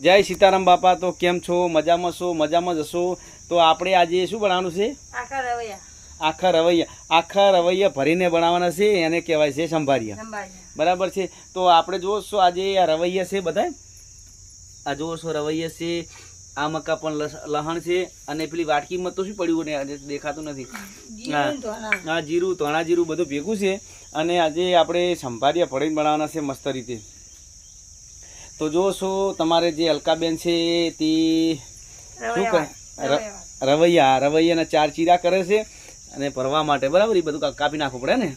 જય સીતારામ બાપા તો કેમ છો? મજામાં છો? મજામાં જશો તો આપણે આજે શું બનાવવાનું છે? આખા રવૈયા. આખા રવૈયા. ભરીને બનાવવાના છે એને કહેવાય છે સંભારિયા. બરાબર છે? તો આપણે જુઓ છો આજે આ રવૈયા છે બધા આ જુઓ છો રવૈયા છે આ મકા પણ લહણ છે અને પેલી વાટકીમાં તો શું પડ્યું ને આજે દેખાતું નથી. હા જીરું તણા જીરું બધું ભેગું છે અને આજે આપણે સંભારિયા ભરીને બનાવવાના છે મસ્ત રીતે. તો જોશો તમારે જે અલકાબેન છે તે શું કહે? રવૈયા. રવૈયાના ચાર ચીરા કરે છે અને ભરવા માટે બરાબર? એ બધું કાપી નાખવું પડે ને?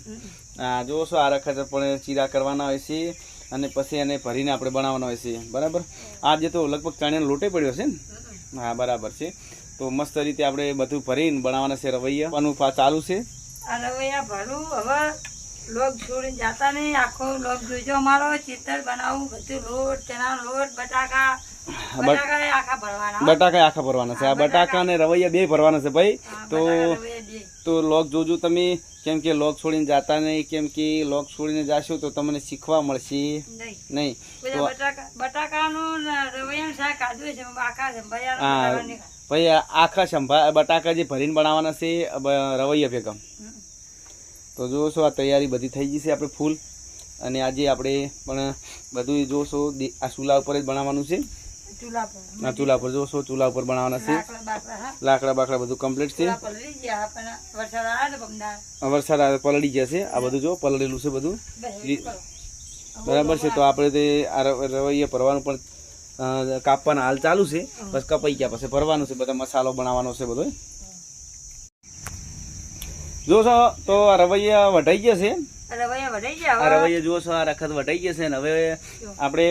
હા જો છો આ રખત પણ ચીરા કરવાના હોય છે અને પછી એને ભરીને આપણે બનાવવાના હોય છે બરાબર? આજે તો લગભગ ચણિયાનો લોટે પડ્યો છે ને? હા બરાબર છે. તો મસ્ત રીતે આપણે બધું ભરીને બનાવવાના છે રવૈયા. ચાલુ છે. રવૈયા ભરું હવે લોક છોડીને જતા નહીં. આખો લોક જોજો અમારો ચિત્તર બનાવવું બધું લોટ ચણા લોટ બટાકા. બટાકા આખા ભરવાના છે. આ બટાકા. અને રવૈયા બે ભરવાના છે ભાઈ. તો. તો લોક જોજો તમે કેમ કે લોક છોડીને જાતા નહીં કેમ કે લોક છોડીને જાશો તો તમને શીખવા મળશે. નહીં. બટાકાનું રવૈયાનું શાક છે આખા. ભાઈ આખા સંભા બટાકા જે ભરીને બનાવવાના છે રવૈયા ભેગા. હમ. તો જોશો આ તૈયારી બધી થઈ ગઈ છે આપણે ફૂલ. અને આજે આપણે પણ બધું જોશો આ ચૂલા ઉપર જ બનાવવાનું છે. ચૂલા પર. આ ચૂલા પર જોશો ચૂલા ઉપર બનાવવાના છે. લાકડા બાકડા બધું કમ્પ્લીટ છે. વરસાદ પર લઈ ગયા છે આવે પલળી આ બધું જો પલળેલું છે બધું. બરાબર છે તો આપણે તે આ રવૈયા ભરવાનું પણ કાપવાના હાલ ચાલુ છે. બસ કપાઈ ગયા પછી ભરવાનું છે બધા મસાલો બનાવવાનો છે બધો. જોશો તો આ રવૈયા વઢાઈ ગયા છે. રવૈયા વઢાઈ ગયા આ રવૈયા જુઓ છો આ રખત વઢાઈ ગયા છે ને હવે આપણે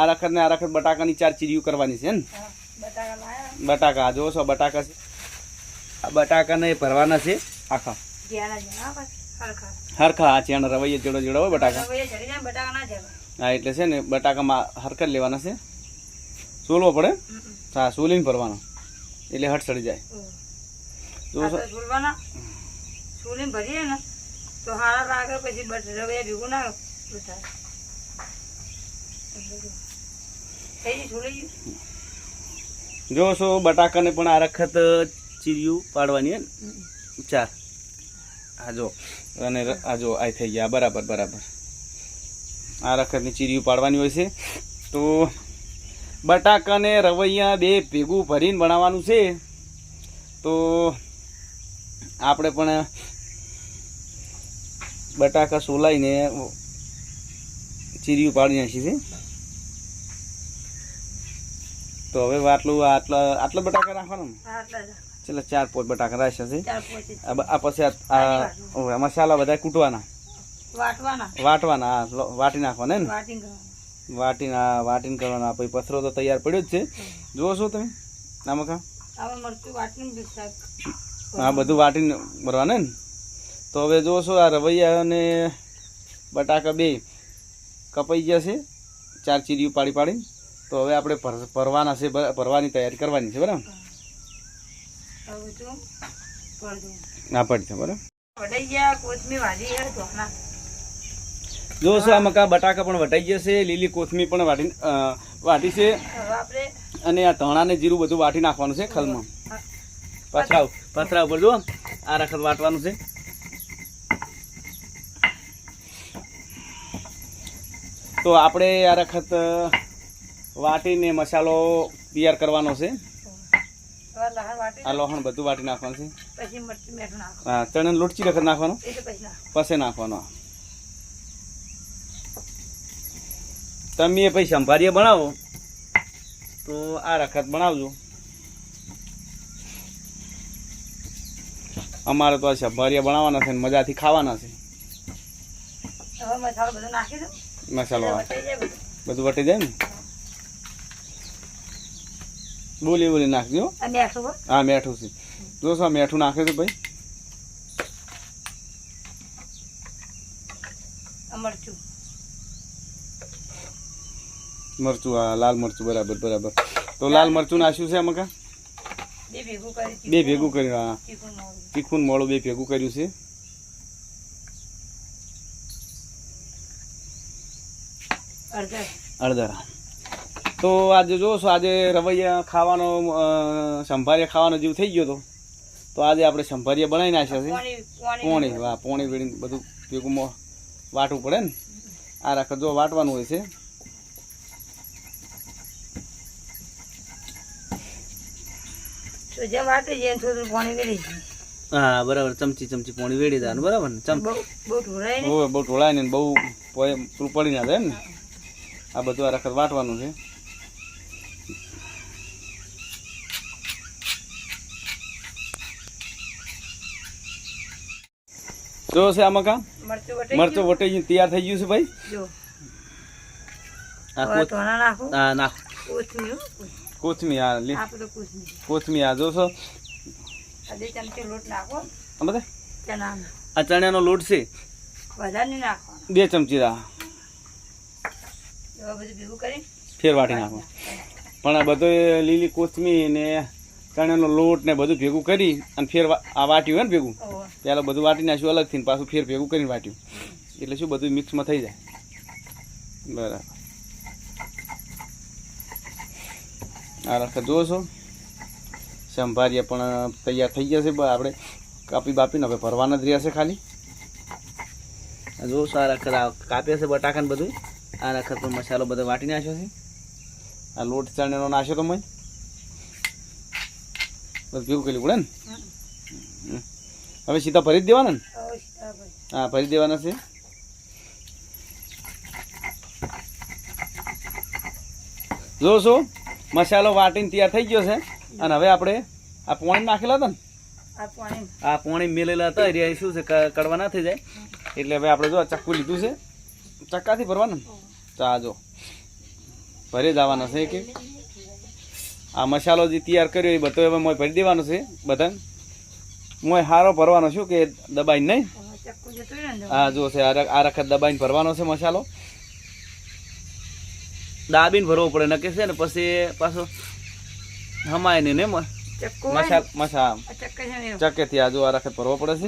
આ રખત ને આ રખત બટાકાની ચાર ચીરીઓ કરવાની છે ને બટાકા જોશો બટાકા જુઓ છો બટાકા છે. આ બટાકાને ભરવાના છે આખા. હરખા. આ ચેણ રવૈયા જેડો જેડો હોય બટાકા. હા એટલે છે ને બટાકામાં હરખત લેવાના છે. સોલવો પડે? હા સોલીને ભરવાનો. એટલે હટ સડી જાય છોલીને ભરીએ ને તો હારા લાગે પછી બટ રવૈયા ભેગું ના થાય થઈ ગયું? જો છો બટાકાને પણ આ વખત ચીરિયું પાડવાની ચાર હા જો અને આ જો આ થઈ ગયા. બરાબર બરાબર. આ રખતની ચીરિયું પાડવાની હોય છે. તો બટાકાને રવૈયા બે ભેગું ભરીને બનાવવાનું છે. તો આપણે પણ બટાકા સોલાઈને ચીરિયું પાડી નાખી છે. તો હવે આટલું આટલા આટલા બટાકા રાખવાના ને? આટલા ચલો ચાર પોચ બટાકા રાખ્યા છે. આ પછી આ- મસાલા બધા કૂટવાના. વાટવાના. વાટી નાખવાના ને? વાટીને કરવાના. વાટીને કરવાના. પછી પથરો તો તૈયાર પડ્યો જ છે. જુઓ છો તમે? નામકા આ બધું વાટીને ભરવાના ને? તો હવે જોશો આ રવૈયા અને બટાકા બે કપાઈ ગયા છે. ચાર ચીરીઓ પાડી પાડીને. તો હવે આપણે ભરવાના છે ભરવાની તૈયારી કરવાની છે બરાબર. ના પડશે બરાબર? જો છો આ મકા બટાકા પણ વટાઈ ગયા છે લીલી કોથમી પણ વાટી વાટી છે. અને આ ધણા ને જીરું બધું વાટી નાખવાનું છે ખલમાં. પથરા પથરા ઉપર જો આ રખત વાટવાનું છે. તો આપણે આ રખત વાટીને મસાલો તૈયાર કરવાનો છે. આ લોહણ બધું વાટી નાખવાનું છે. હા, ચણાનો લોટચી વખત નાખવાનું? પછી નાખો નાખવાનો તમે પછી સંભારીએ બનાવો. તો આ રખત બનાવજો. અમારે તો આ સંભારીયા બનાવવાના છે મજાથી ખાવાના છે. નાખી દો મસાલો બધું. વટી જાય ને? બોલી બોલી નાખજો. હો. મેઠું છે. જો આ મેઠું નાખે છે ભાઈ. મરચું. મરચું હા લાલ મરચું બરાબર બરાબર. તો લાલ મરચું નાખ્યું છે આમાં કા? બે ભેગું કર્યું બે ભેગું કર્યું હા. તીખું મોળું બે ભેગું કર્યું છે. અડધા. અડધા તો આજે જોશો આજે રવૈયા ખાવાનો સંભારીયા ખાવાનો જીવ થઈ ગયો હતો. તો આજે આપણે સંભારીયા બનાવી નાખ્યા છે. પોણી પોણી. પોણી વાહ પોણી વેડીને બધું ભેગું વાટવું પડે ને. આ રાખ જો વાટવાનું હોય છે. હા બરાબર ચમચી ચમચી પોણી વેડી દેવાનું બરાબર ને ચમચી બહુ બહુ ઢોળાય ને. બહુ બહુ ઢોળાય ને બહુ પોય- પેલું પડી ના જાય ને. આ બધું આ રખત વાટવાનું છે. જો છે આમાં કામ મરચું વટાઈ તૈયાર થઈ ગયું છે ભાઈ? આ નાખો. કોથમીર લી. કોથમીર. આ જોશો. આ ચણાનો. લોટ છે. બે ચમચી કરી ફેર વાટી નાખો. પણ આ બધો લીલી કોથમી ને ચણાનો લોટ ને બધું ભેગું કરી અને ફેર આ વાટ્યું હોય ને ભેગું? પહેલાં બધું વાટી નાખ્યું અલગથી પાછું ફેર ભેગું કરીને વાટ્યું. એટલે શું બધું મિક્સમાં થઈ જાય. બરાબર. આ રખત જુઓ છો સંભારીએ પણ તૈયાર થઈ ગયા છે. આપણે કાપી બાપીને હવે ભરવાના જ રહ્યા છે ખાલી. જુઓ છો આ રખત આ કાપ્યા છે બટાકાને બધું. આ રખત પણ મસાલો બધો વાટી નાખ્યો છે. આ લોટ ચણેનો નાખ્યો તો મેં. બધું ભેગું કરી પડે ને? હવે સીધા ભરી જ દેવાના ને. હા ભરી દેવાના છે. જો શું મસાલો વાટીને તૈયાર થઈ ગયો છે. અને હવે આપણે આ પોણી નાખેલા હતા ને? આ પોણી. મેલેલા હતા એ શું છે કડવા ના થઈ જાય. એટલે હવે આપણે જો આ ચક્કુ લીધું છે. ચક્કાથી ભરવાનું. ને તો આ જો. ભરી જવાનો છે કે? આ મસાલો જે તૈયાર કર્યો એ બધો હવે મોય ભરી દેવાનો છે બધાને? મોય હારો ભરવાનો શું કે દબાઈ નહીં? આ જો છે આ વખત દબાઈને ભરવાનો છે મસાલો. દાબીને ભરવો પડે નકે છે ને પછી પાછો હમાય ને મ- ચક્કુ હોય ને, મસા ચક્કુ. ચકેથી આ જો આ વખત ભરવો પડે છે.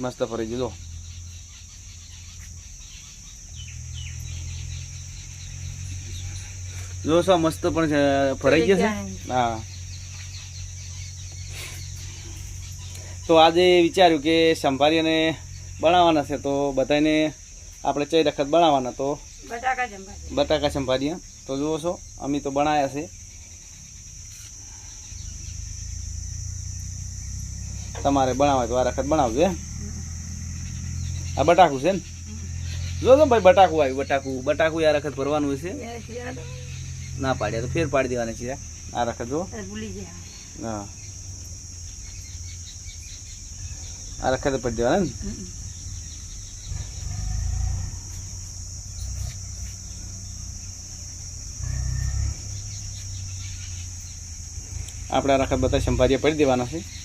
મસ્ત ભરી છે ને. મસ્ત છો પણ છે, ફરાઈ જશે હા. તો આજે વિચાર્યું કે સંભારીને બનાવવાના છે તો બધાને આપણે ચઈ રખત બનાવવાના તો બટાકા સંભાળીએ તો જુઓ છો અમે તો બનાવ્યા છે. તમારે બનાવે તો આ રખત બનાવજો આ બટાકું છે ને? જો ભાઈ બટાકું આવ્યું બટાકું. બટાકું આ રખત ભરવાનું છે? ના પાડ્યા તો ફેર પાડી દેવાના છે આ રખત જો. એ ભૂલી ગયા. હા. આ રખત પડી દેવાના ને. આપણે આ રખત બધા સંભાળીએ પડી દેવાના છે.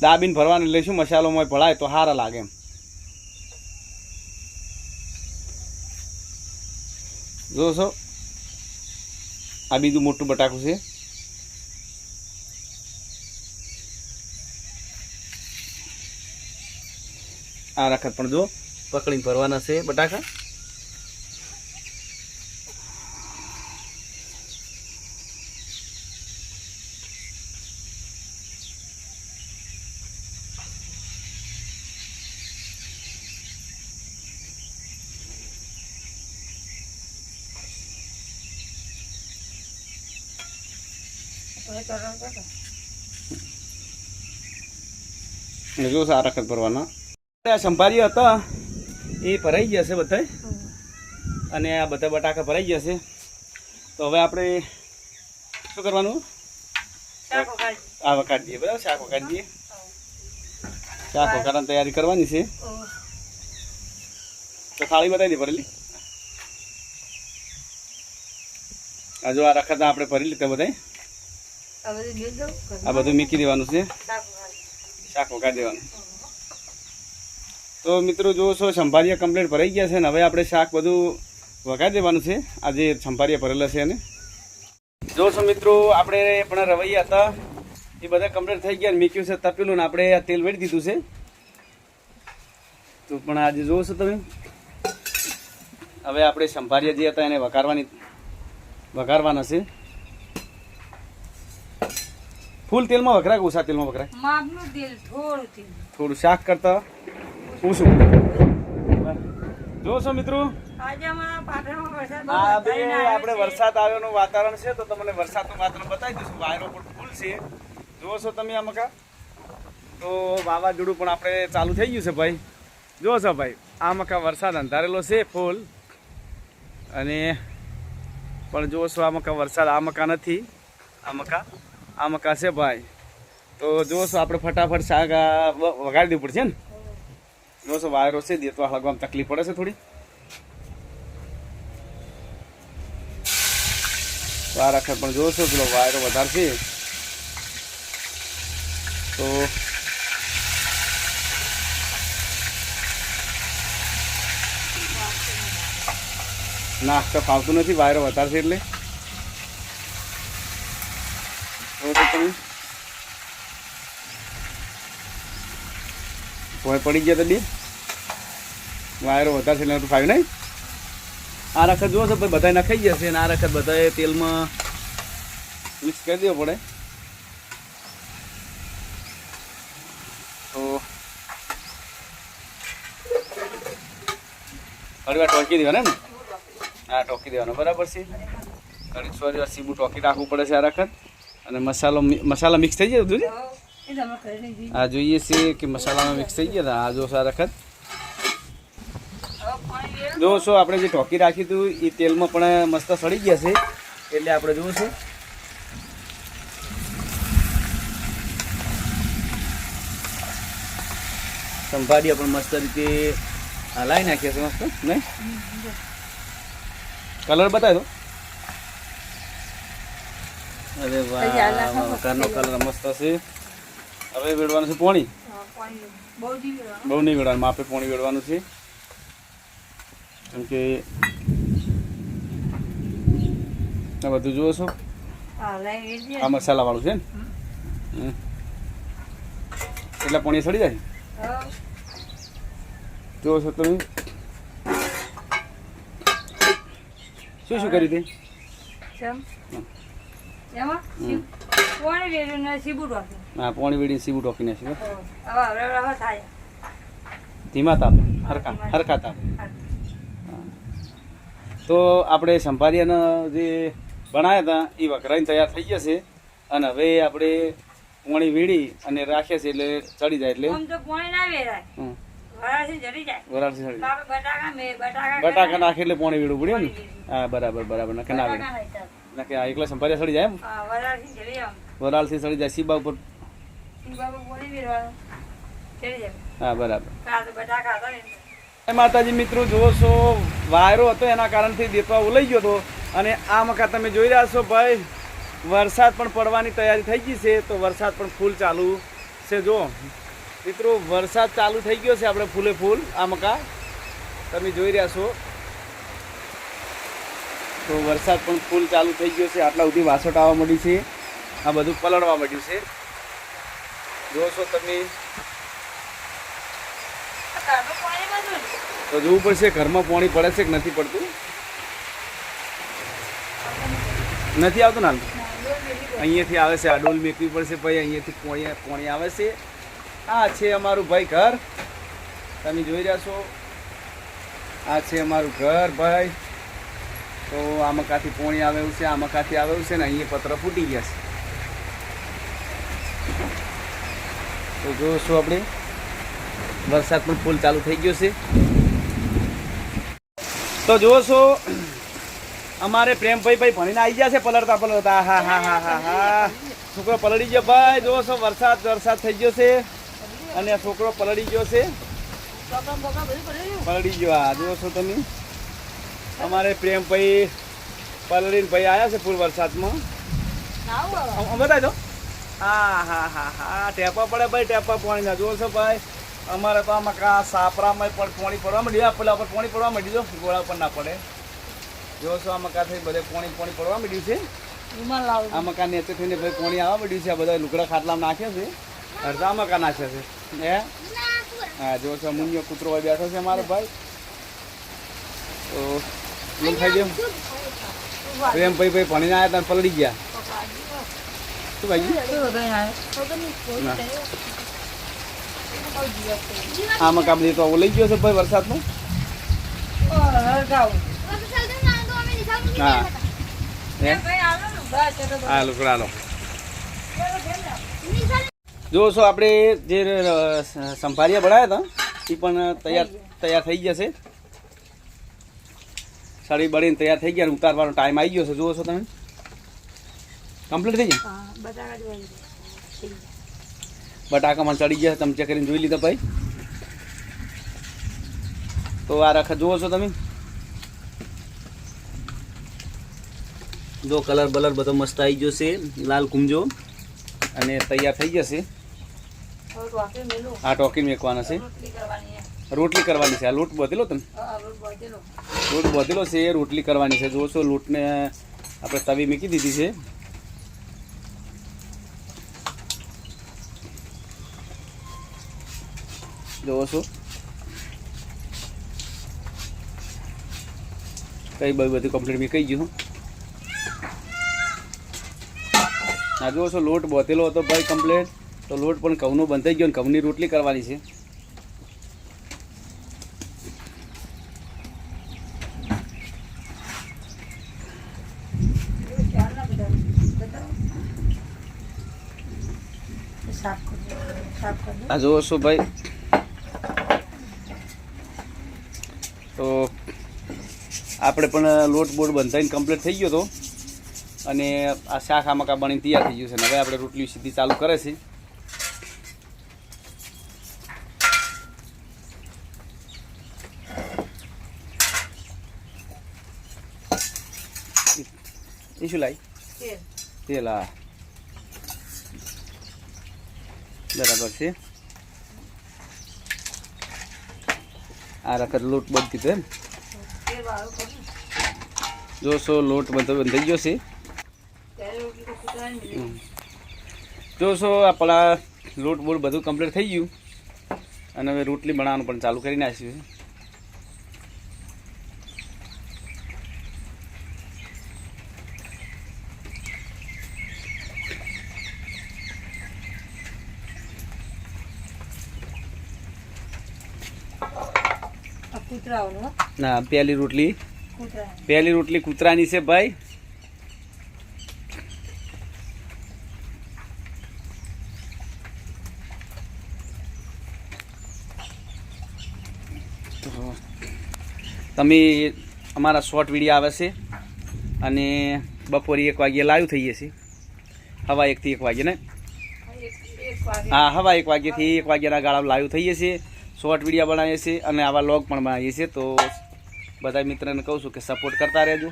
દાબીને ભરવાનું લઈશું મસાલો મોય ભળાય તો સારા લાગે એમ. જોશો? આ બીજું મોટું બટાકું છે. આ રખત પણ જો પકડીને ભરવાના છે બટાકા. હવે તો રસ જો આ રખત ભરવાના. આ સંભારીઓ હતા. એ ભરાઈ ગયા છે બધા અને આ બધા બટાકા ભરાઈ ગયા છે. તો હવે આપણે શું કરવાનું. આ વખાડી દઈએ બરાબર? શાક વખાડી દઈએ શાક વખાડવાની તૈયારી કરવાની છે. તો થાળી બતાવી દે ભરેલી. હજુ આ રખત આપણે ભરી લીધા બધા આ બધું મૂકી દેવાનું છે? શાક વગાડી દેવાનું. તો મિત્રો જો છો સંભારીયા કમ્પ્લેટ ભરાઈ ગયા છે ને હવે આપણે શાક બધું વગાડી દેવાનું છે. આજે સંભારીયા ભરેલા છે એને. જો છો મિત્રો આપણે પણ રવૈયા હતા. એ બધા કમ્પ્લેટ થઈ ગયા ને મીક્યું છે તપેલું ને આપણે આ તેલ વેડી દીધું છે. તો પણ આજે જોવો છો તમે. હવે આપણે સંભારીયા જે હતા એને વઘારવાની વઘારવાના છે. ફૂલ તેલમાં વઘરાય ઓછા તેલમાં વઘરાય? માપનું તેલ થોડું તેલ. થોડું શાક કરતા ઓછું. જોવો છો મિત્રો? આજે અમારા પાટણમાં વરસાદ આપણે વરસાદ આવ્યોનું વાતાવરણ છે તો તમને વરસાદનું વાતાવરણ બતાવી દઈશું. વાયરો પણ ફૂલ છે. જુઓ છો તમે આ મકા? તો વાવાઝોડું પણ આપણે ચાલુ થઈ ગયું છે ભાઈ. જુઓ છો ભાઈ આ મકા વરસાદ અંધારેલો છે ફૂલ. અને પણ જુઓ છો આ મકા વરસાદ આ મકા નથી. આ મકા આ કાશે ભાઈ? તો જોશો, આપણે ફટાફટ શાક વગાડી દેવું પડશે ને? જોશો, વાયરો છે દેતવા હળગવામાં તકલીફ પડે છે થોડી. વાર આખર પણ જોશો, પેલો વાયરો વધારશે. તો નાસ્તો ફાવતું નથી, વાયરો વધારશે એટલે જોવો છો તમે ભોય પડી ગયા તો બે વાયરો વધારે છે એટલે નહોતું નહીં? આ રખત જુઓ છો, ભાઈ બધા નખાઈ જશે અને આ રખત બધાએ તેલમાં મિક્સ કરી દેવો પડે. તો થોડી વાર ટોકી દેવાના ને? હા, ટોકી દેવાનો, બરાબર છે. ઘડી થોડી વાર સીબું ટોકી રાખવું પડે છે આ રખત. અને મસાલો મસાલા મિક્સ થઈ જાય બધું જી. આ જોઈએ છે કે મસાલામાં મિક્સ થઈ ગયા હતા આ જો સારા ખત જોશો આપણે જે ઢોકી રાખ્યું હતું એ તેલમાં પણ મસ્ત સડી ગયા છે. એટલે આપણે જોવું છે. સંભાળીએ પણ મસ્ત રીતે. હલાવી નાખીએ છે મસ્ત નહીં? કલર બતાવી દો અરે વાહ ઘરનો કલર મસ્ત છે. હવે વેડવાનું છે પોણી? બહુ નહીં વેડવાનું. માપે પોણી વેડવાનું છે. કેમ કે આ બધું જુઓ છો? આ મસાલા વાળું છે ને. એટલે પોણી સડી જાય? જુઓ છો તમે? શું શું કર્યું તે એમાં પાણી રેડ્યું સીબુ ટોકી. હા પોણી વેડીને સીવું ટોકી નાખી હવે હવે હવે થાય. ધીમા તાપે હરકા હરકા તાપે. તો આપણે સંભાળિયાના જે બનાવ્યા હતા એ વઘરાઈને તૈયાર થઈ ગયા છે. અને હવે આપણે પોણી વીડી અને રાખીએ છીએ એટલે ચડી જાય એટલે આમ તો પાણી ના વેરાય. બટાકા નાખે. એટલે પોણી વીડું પડ્યું ને? હા બરાબર બરાબર નાખે ના આ એકલા સંભાળિયા ચડી જાય એમ? વરાળથી ચડી જાય સીબા ઉપર. હા બરાબર. જય માતાજી મિત્રો જુઓ છો વાયરો હતો એના કારણથી દેતવા ઉલાઈ ગયો હતો. અને આ મકા તમે જોઈ રહ્યા છો ભાઈ વરસાદ પણ પડવાની તૈયારી થઈ ગઈ છે તો વરસાદ પણ ફૂલ ચાલુ છે જો મિત્રો વરસાદ ચાલુ થઈ ગયો છે આપણે ફૂલે ફૂલ આ મકા. તમે જોઈ રહ્યા છો. તો વરસાદ પણ ફૂલ ચાલુ થઈ ગયો છે આટલા સુધી વાસોટ આવવા મળી છે. આ બધું પલળવા મળ્યું છે. જોશો તમે. તો જોવું પડશે ઘરમાં પાણી પડે છે કે નથી પડતું? નથી આવતું ને અહીંયાથી આવે છે, આ ડોલ મેકવી પડશે ભાઈ, અહીંયાથી પોણી પોણી આવે છે. આ છે અમારું ભાઈ ઘર. તમે જોઈ રહ્યા છો. આ છે અમારું ઘર ભાઈ. તો આ મકાથી પોણી આવેલું છે આ મકાથી આવેલું છે ને, અહીંયા પત્ર ફૂટી ગયા છે. તો જોઈશું આપણે? વરસાદ પણ ફૂલ ચાલુ થઈ ગયો છે. તો જુઓ છો અમારે પ્રેમભાઈ ભાઈ ભણીને આવી ગયા છે પલળતા પલળતા. હા હા હા હા હા. છોકરો પલળી ગયો. ભાઈ જુઓ છો વરસાદ વરસાદ થઈ ગયો છે. અને આ છોકરો પલળી ગયો છે. પલળી ગયો. હા જુઓ છો તમે? અમારે પ્રેમભાઈ પલળીને ભાઈ આવ્યા છે ફૂલ વરસાદમાં. બતાવી દો. હા હા હા હા ટેપા પડે ભાઈ ટેપા પાણી ના જોશો ભાઈ. અમારે તો આમાં કા સાપરામાં પણ પાણી પડવા માંડી આ પેલા પર પાણી પડવા માંડી જો ગોળા પર ના પડે. જોશો આમાં આ મકા થઈ બધે પાણી પાણી પડવા માંડ્યું છે. આ મકા નીચે થઈને ભાઈ પાણી આવવા માંડ્યું છે. આ બધા લુકડા ખાટલામાં નાખ્યા છે. અડધા મકા નાખ્યા છે. હે? હા જો છો મુનિયો કૂતરો હોય બેઠો છે મારો ભાઈ. તો એમ ખાઈ ગયો. એમ ભાઈ ભાઈ ભણીને આવ્યા તમે પલળી ગયા. ભાઈ ના આમાં કાબલી તો લઈ ગયો છે ભાઈ વરસાદમાં હા હે હા લો જો છો આપણે જે સંભારિયા બનાવ્યા હતા, એ પણ તૈયાર તૈયાર થઈ ગયા છે. સાડી બળીને તૈયાર થઈ ગયા ઉતારવાનો ટાઈમ આવી ગયો છે. જુઓ છો તમે. કમ્પ્લીટ થઈ જાય બટાકામાં ચડી ગયા તમે ચેક કરીને જોઈ લીધા ભાઈ. તો આ રખા જુઓ છો તમે. જો કલર બલર બધો મસ્ત આવી ગયો છે લાલ કુંજો. અને તૈયાર થઈ જશે. આ ટોકી મેકવાના છે. રોટલી કરવાની છે. આ લોટ બધેલો તમે? લોટ બધેલો. છે એ રોટલી કરવાની છે. જોશો લોટને આપણે તવી મૂકી દીધી છે. જોવો છો. કઈ બધું બધું કમ્પ્લીટ મેં કહી ગયું આ જુઓ છો લોટ બોતેલો હતો ભાઈ કમ્પ્લીટ તો લોટ પણ ઘઉંનો બંધાઈ ગયો ને ઘઉંની રોટલી કરવાની છે. આ જુઓ છો ભાઈ તો આપણે પણ લોટ બોટ બંધાઈને કમ્પ્લીટ થઈ ગયો હતો અને આ શાક આમકા બની તૈયાર થઈ ગયું છે. હવે આપણે રોટલી સીધી ચાલુ કરે છે. એ શું લાઈ તેલ. તેલ હા. બરાબર છે. આ રખત લોટ બંધ કીધો એમ. જોશો લોટ બધો બંધાઈ ગયો છે. જોશો આપણા લોટ બોટ બધું કમ્પ્લીટ થઈ ગયું અને હવે રોટલી બનાવવાનું પણ ચાલુ કરી નાખ્યું છે આ કૂતરાઓનું હો. ના પહેલી રોટલી. પહેલી રોટલી કૂતરાની છે ભાઈ. તમે અમારા શોર્ટ વીડિયો આવે છે. અને બપોરે એક વાગ્યે લાઈવ થઈએ છીએ. હવા એકથી એક વાગ્યે ને. હા, હવા એક વાગ્યાથી એક વાગ્યાના ગાળા લાઈવ થઈએ છીએ. શોર્ટ વીડિયો બનાવીએ છીએ અને આવા લોગ પણ બનાવીએ છીએ. તો બધા મિત્રને કહું છું કે સપોર્ટ કરતા રહેજો.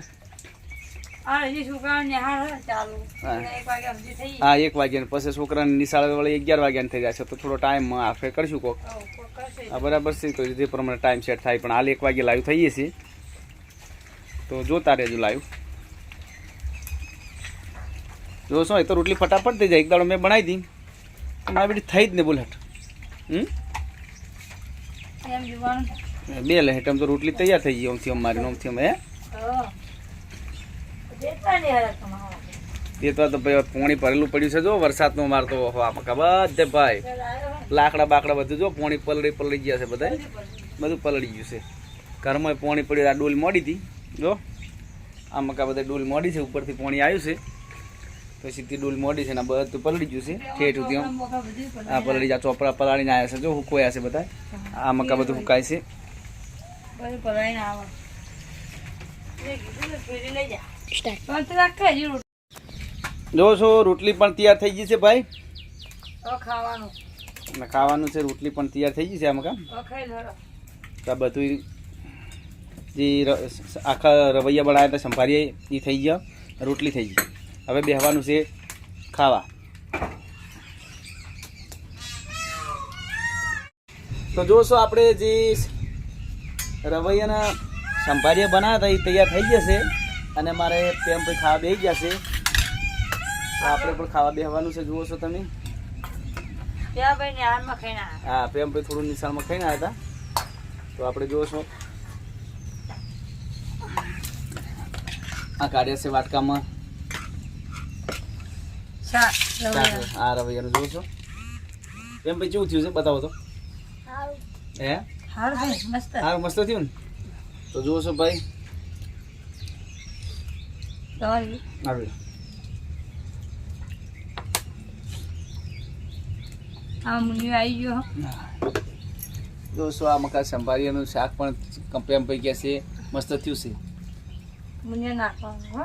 હા. એક વાગ્યા પછી છોકરાને નિશાળ વળી અગિયાર વાગ્યાને થઈ જશે તો થોડો ટાઈમ આપણે કરશું કોક. હા બરાબર છે તો જે પ્રમાણે ટાઈમ સેટ થાય પણ હાલ એક વાગે લાઈવ થઈએ છીએ. તો જોતા રહેજો લાઈવ જો શું તો રોટલી ફટાફટ થઈ જાય એક દાડો મેં બનાવી દી મારી બેટી થઈ જ ને બોલ હટ હમ. બે લહેટ આમ તો રોટલી તૈયાર થઈ ગઈ ઓમથી ઓમ મારી ઓમથી ઓમ હે? તો તો ભાઈ પોણી ભરેલું પડ્યું છે જો વરસાદનું મારતો તો મકા બધે ભાઈ. લાકડા બાકડા બધું જો પોણી પલળી પલળી ગયા છે બધા બધું પલળી ગયું છે. ઘરમાં પોણી પડ્યું આ ડોલ મોડી હતી જો. આ મકા બધા ડોલ મોડી છે ઉપરથી પોણી આવ્યું છે. તો સીધી ડોલ મોડી છે ને આ બધું પલળી ગયું છે ઠેઠ સુધી આ પલળી જા ચોપડા પલાળીને આવ્યા છે જો હુકવાયા છે બધા આ મકા બધું હુકાય છે. બધું પલાળીને આવે. મેં કીધું ને ફેરી લઈ જા. પણ તું આ ખાઈ જી રોટલી. પણ તૈયાર થઈ ગઈ છે ભાઈ ખાવાનું. ખાવાનું છે રોટલી પણ તૈયાર થઈ ગઈ છે આ મકા હવે ખાઈ લો. બધું જે આખા રવૈયા બનાવ્યા હતા સંભાળીએ એ થઈ ગયા રોટલી થઈ ગઈ હવે બેહવાનું છે ખાવા તો જોશો આપણે જે રવૈયાના સંભારીએ બનાવ્યા હતા એ તૈયાર થઈ જશે અને મારે પેમ ભાઈ ખાવા બેસી જશે તો આપણે પણ ખાવા બેહવાનું છે જુઓ છો તમે. હા પ્રેમ ભાઈ થોડું નિશાળમાં ખાઈને આવ્યા હતા. તો આપણે જોશો આ કાઢ્યા છે વાટકામાં. હા રવૈયાનું રવૈયાનું જોશો પ્રેમ ભાઈ કેવું થયું છે? બતાવો તો. હે? સારું મસ્ત. થયું ને? તો જોશો ભાઈ. તમારી આવી આ મુનિયો આવી ગયો જોશો આ મકા સંભાળીનું શાક પણ કંપેમ પૈકી છે. મસ્ત થયું છે. મુનિયો નાખવાનું હો.